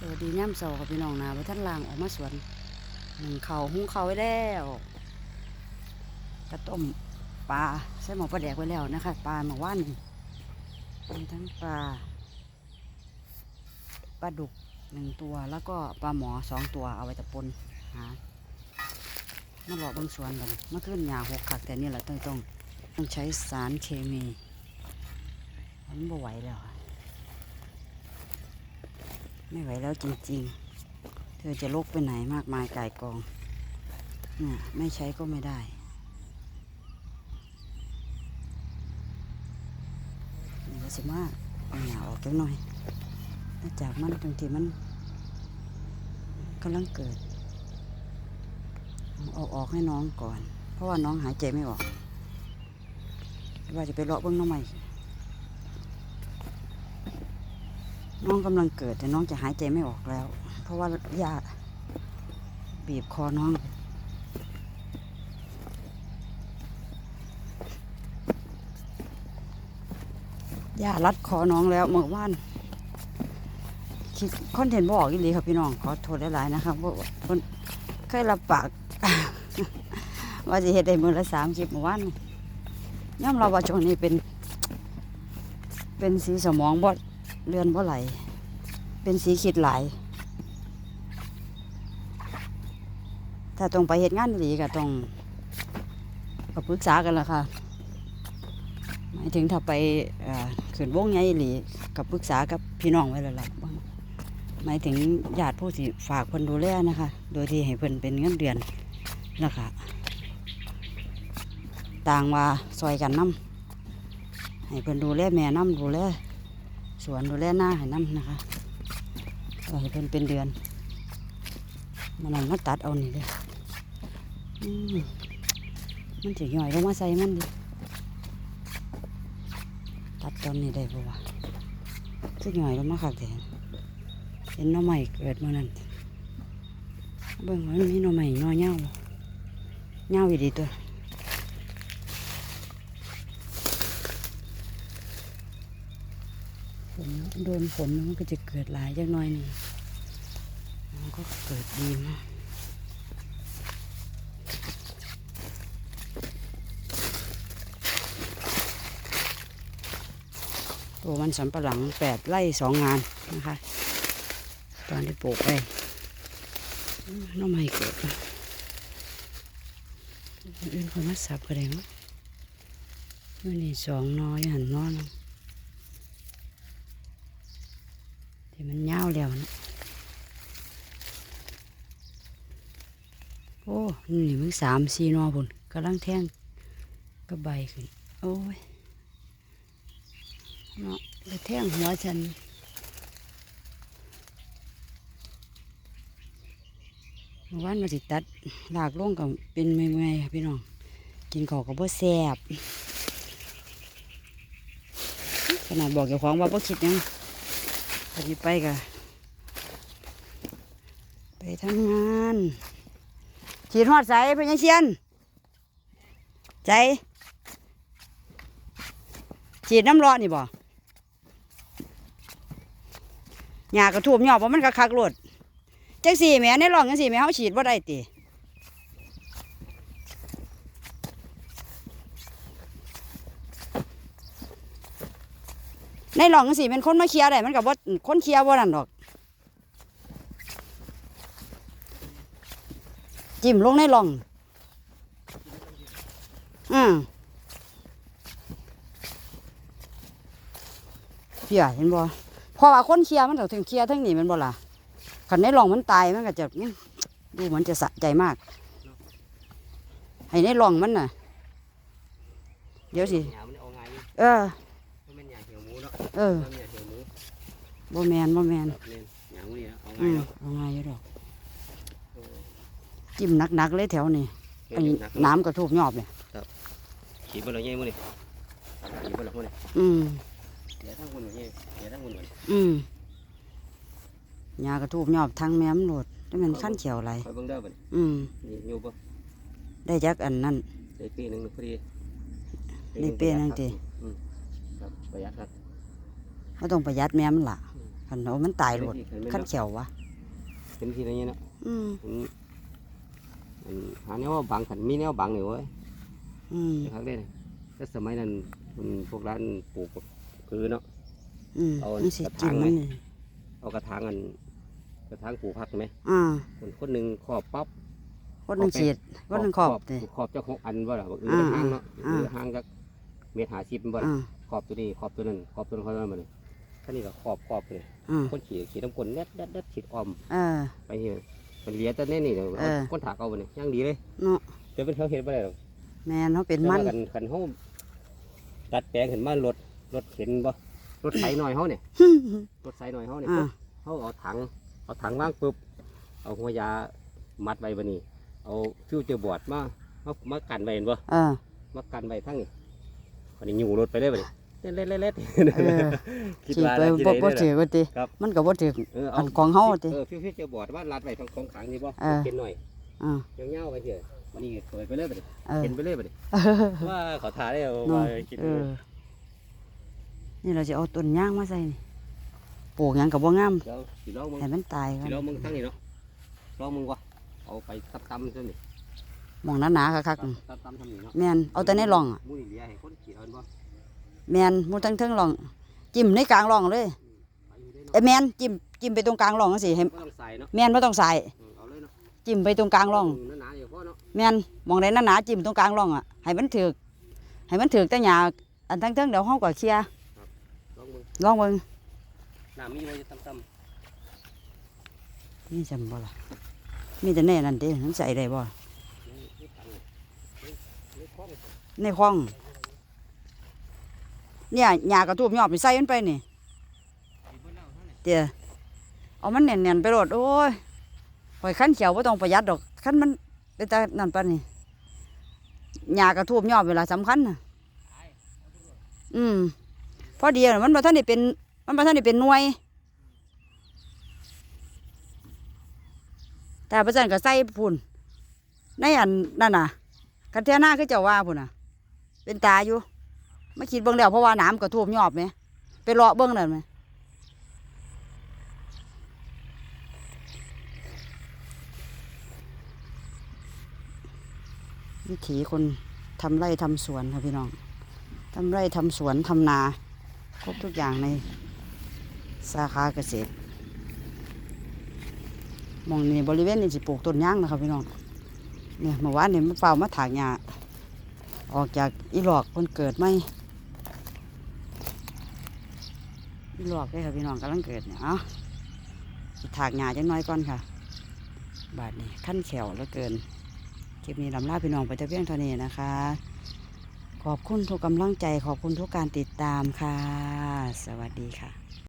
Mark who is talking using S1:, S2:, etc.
S1: สวัสดีย่ำเสากับพี่น้องนาไปท่านลางออกมาสวนหนึ่งเขาหุ้งเขาไว้แล้วกระต้มปลาใส่หมอปลาแดกไว้แล้วนะคะปลาหมาว่านมีทั้งปลาปลาดุกหนึ่งตัวแล้วก็ปลาหมอสองตัวเอาไว้ตะปนหามาหลอกบางสวนกันเมื่อคืนหยาหกขักแต่นี่แหละต้องต้องต้องใช้สารเคมีมันบ่ไหวแล้วอะ ไม่ไหวแล้วจริงๆ เธอจะลุกไปไหนมากมายกายกองเนี่ยไม่ใช้ก็ไม่ได้นี่ก็สิมาเอาหนาออกจังหน่อยถ้าจากมันตรงที่มันกำลังเกิดเอาออกให้น้องก่อน เพราะว่าน้องหายใจไม่ออกว่าจะไปเลาะเบื้องน้องใหม่ น้องกำลังเกิดแต่น้องจะหายใจไม่ออกแล้ว เพราะว่ายาบีบคอน้องยารัดคอน้องแล้วเมื่อวานคิดคอนเทนต์บอกอีหลีครับพี่น้องขอโทษหลายๆนะครับเพราะว่าเพิ่นเคยรับปาก ว่าจะเฮ็ดได้มือละสามคลิปเมื่อวานย่อมเราว่าช่วงนี้เป็น เป็นสีสมองบ่ เลือนบ่ไหล เป็นสีขีดหลาย ถ้าต้องไปเหตุงานอีหลีก็ต้องก็ปรึกษากันละค่ะหมายถึงถ้าไปขืนวงใหญ่อีหลีกับปรึกษากับพี่น้องไว้ล้วล่ะบางหมายถึงญาติผู้ที่ฝากเพิ่นดูแลนะคะ โดยที่ให้เพิ่นเป็นเงินเดือนนะคะต่างว่าซอยกันน้ำให้เพิ่นดูแลแม่น้ำดูแล สวนดูแลหน้าให้น้ำนะคะก็ให้เพิ่นเป็นเดือนมันนั่นมาตัดเอานี่เลยมันจะย่อยลงมาใส่มันดิตัดตอนนี้ได้ปะวะสักหน่อยล้วมาขักแทนเห็นหน้อใหม่เกิดมานั่นเบิ่งว่ามันมีหน้อใหม่หน้อเง่าเง่าอีดีตัว นโดนฝนมันก็จะเกิดหลายจักหน้อยนี่มันก็เกิดดีมากตัวมันสำปะหลังแปดไร่สองงานนะคะ ตอนที่ปลูกไปอืมหน้อใหม่เกิดอื่นคนมาสับก็ได้มั้งมื่อนี่สองนออยหันหนอห นึงที่าแล้วนะโอ้นี่มึงสามสี่นอพุ่นกำลังแท่งกระใบขึ้น โอ้ยเนาะกระแท่งหัวฉันเมื่อวานมาสิตัดหลากล่วงกับเป็นเมื่อยๆพี่น้อง กินข้าวกับบ่แซ่บขนาดบอกเจ้าของว่าบ่คิดยัง พอดีไปกะไปทำงานฉีดหอดใสพญาเชียน ใจฉีดน้ำร้อนนี่บ่หยากระทูบหยอบว่ามันคักรวดจังสี่แม่ในร่องจังสี่แม่เขาฉีดว่าได้ติ ในร่องสี่เป็นคนมาเคลียร์ได้มันกับว่าคนเคลียร์ว่านั่นดอก จิ้มลงในร่องอืมเพียเห็นบ่พราะว่าคนเคลียร์มันถึงเคลียร์ทั้งนี้มันบ่ล่ะขันในหลองมันตายมันก็จะดูเหมือนจะสะใจมาก ให้ในหลองมันน่ะ เดี๋ยวสิ
S2: เออ เนาะ
S1: เออ
S2: มันหยาเหี่ยวหมู
S1: บ่แมนบ่แมน
S2: ครับเนี่ยหยาหมูนี่เอาไง
S1: อืม
S2: เนาะ
S1: เอาไงอยู่ดอก
S2: เออ
S1: จิ้มหนักๆเลยแถวนี้อันนี้
S2: หก
S1: น้ำกระทูบยอบเนี่ย
S2: ขีดบนหลังเงี้ยหมูนี่ขีดบนหลังหมูนี่
S1: อืม
S2: เดี๋ยวทั้งหุ่นหมูนี่เดี๋ยวทั้งหุ่นหมูนี่
S1: อืมยากระทูบยอบทางแม่มโหลดนี่มันขั้นเขียวไหล
S2: คอยเบิ่งได้บ่นี่
S1: อืม
S2: นี่อยู่บ่
S1: ได้จักอันนั้น
S2: ได้ปีหนึงพอดี
S1: ได้ปีหนึ่งติ
S2: อืมครับประหยัดครับ
S1: เขาต้องประหยัดแม่มันล่ะ
S2: ป
S1: คันเอามันตายโลด
S2: เห็นไหม
S1: คัน
S2: เนาะ
S1: เขียววะ
S2: เห็นทีอะไรเงี้ยเนาะ
S1: อืม
S2: มันมันหาแนวบังขันมีแนวบังอยู่เว้ย
S1: อืม
S2: นะครับเด้แต่สมัยนั้นมันพวกร้านปลูกคือเนาะ
S1: อืม
S2: เอา
S1: มันสิ
S2: กระ
S1: กิ
S2: ถานงไหม
S1: มันนี่
S2: เอากระถางกันกระถางปลูกผักไหม
S1: อ่า
S2: คนคนหนึ่งขอบปั๊บ
S1: คนหนึงฉีดคนหนึงขอบติ
S2: ขอบเจ้าหกอันบ่ล่ะบ่อือ
S1: อ่า
S2: ห้างเนาะ
S1: อ่า
S2: อือห้างก็เมตรหาสิบบ่ล่ะ
S1: อ่า
S2: ขอบตัวนี้ขอบตัวนั้นขอบตัวนั้นเขาเรียกว่ามัน ท่านี่ก็ขอบขอบเลย
S1: อ่า
S2: คนขี่ขี่น้ำกลนแนดแนดแนดฉีดอ้อม
S1: เออ
S2: ไปเหี้ยมันเหลียแต่แน่นี่เดี๋ยว
S1: เออ
S2: คนถากเอาไปเนี่ยย่างดีเลย
S1: เนาะ
S2: เดี๋ยวเป็นเขาเห็นไปได้หรอก
S1: แม่นเขาเป็น
S2: แต่
S1: มั
S2: ว่านกันกันเขาดัดแปลงเห็นมารถรถเข็นบ่รถไถหน่อยเขาเนี่ยรถไถหน่อยเขาเนี่ย
S1: อ่า
S2: เขาเอาถังเอาถังว่างปุ๊บเอาหัวยามัดไว้บนี่เอาฟิวเจอร์บอร์ดมามามากันไว้เห็นบ่
S1: เออ
S2: มากันไว้ทั้งนี้วันนี้อยู่รถไปเลยบัดนี้ เล็ดเล็ดเล็ด
S1: เออ
S2: คิด
S1: ฉีด
S2: ว่า
S1: ไป
S2: แล้วคิด
S1: บ่
S2: ได้
S1: บ่
S2: เลย
S1: ถือว่าติ
S2: ครับ
S1: มันก็บ่ถือ
S2: เออ
S1: อั
S2: เอา
S1: นของเฮาติ
S2: เออฟิวเจอร์บอร์ดว่ารัดไว้ทั้งของขังนี่บ่
S1: เออ
S2: เข็นหน่อย
S1: อ่า
S2: เงี้ยวๆไปเถอะวันนี้เปิดไปเลยบัดนี้
S1: เออ
S2: เข็นไปเลยบัดนี้ว่าเขาถ่ายได้เอา
S1: เนาะ
S2: ว่าคิด
S1: เอ
S2: ดู
S1: อนี่เราจะเอาต้นย่างมาใส่นี่ปลูกหยังก็บ่งาม
S2: เดี๋ยวสิลองมึง
S1: ให้มันตายกั
S2: สิ
S1: น
S2: ลองมึงทั้งนี้เนาะลองมึงวะเอาไปตับตำซะนี่
S1: หมองหนาๆคัก
S2: ตับตับตำทำนี่เนาะ
S1: ๆแม่นเอาแต่ในร่องอะ
S2: มูนี่เหลียให้คนขี่เอาบ่
S1: แม่นหมูทั้งเทิงร่อง จิ้มในกลางร่องเลย
S2: ไปอยู่ได้เนาะ
S1: เอ้ยแม่นจิ้มจิ้มไปตรงกลางร่องจังซี่ให้
S2: บ่ต้องใส่เนาะ
S1: แม่นบ่ต้องใส่
S2: เออเอาเลยเนาะ
S1: จิ้มไปตรงกลางร่อง
S2: หนาๆเดี๋ยวพอเนาะ
S1: แม่นหมองใดหนาๆจิ้มตรงกลางร่องอะให้มันถึกให้มันถึกแต่หญ้าอันทั้งเทิงเดี๋ยวเฮาก็เคลียร์
S2: ลองมึง
S1: ลองเบิ่ง
S2: น้ำมีไว้จะตำๆ
S1: มีจำบ่ล่ะมีแต่แน่นั่นติมันใส่ได้บ่ในคลอง เนี่ยหญ้ากระทูบยอบนี่ใส่มันไปนี่เดี๋ยวเอามันแน่นๆไปโลดโอ้ยหอยขั้นเขียวบ่าต้องประหยัดดอกขั้นมันเป็นตานั่นปานนี่หญ้ากระทูบยอบเวลาสำคัญน่ะอืมพอดีมันบ่ทันได้เป็น มันบ่ทันได้เป็นหน่วย แต่ประจันก็ใส่พุ่นในอันนั่นน่ะคันเทียหน้าคือเจ้าว่าพุ่นน่ะ เป็นตาอยู่ ไม่คิดเบิ่งแล้วเพราะว่าน้ำกระท่วมยอบไหมไปเลาะเบิ่งนั่นไหมวิถีคนทำไร่ทำสวนค่ะพี่น้องทำไร่ทำสวนทำนา ครบทุกอย่างในสาขาเกษตรมองนี่บริเวณนี้สิปลูกต้นยางนะครับพี่น้องเนี่ยเมื่อวานเนี่ยมันเฝ้ามาถากหญ้าออกจากอีหลอกคนเกิดไหมอีห ลอกเลยค่ะพี่น้องกำลังเกิดเนี่ยเอาสิถากหญ้าจังน้อยก่อนค่ะ บาดนี้ขั้นแขวแล้วเกินคลิปนี้ลำลาพี่น้องไปแต่เพียงเท่านี้นะคะ ขอบคุณทุกกำลังใจขอบคุณทุกการติดตามค่ะ สวัสดีค่ะ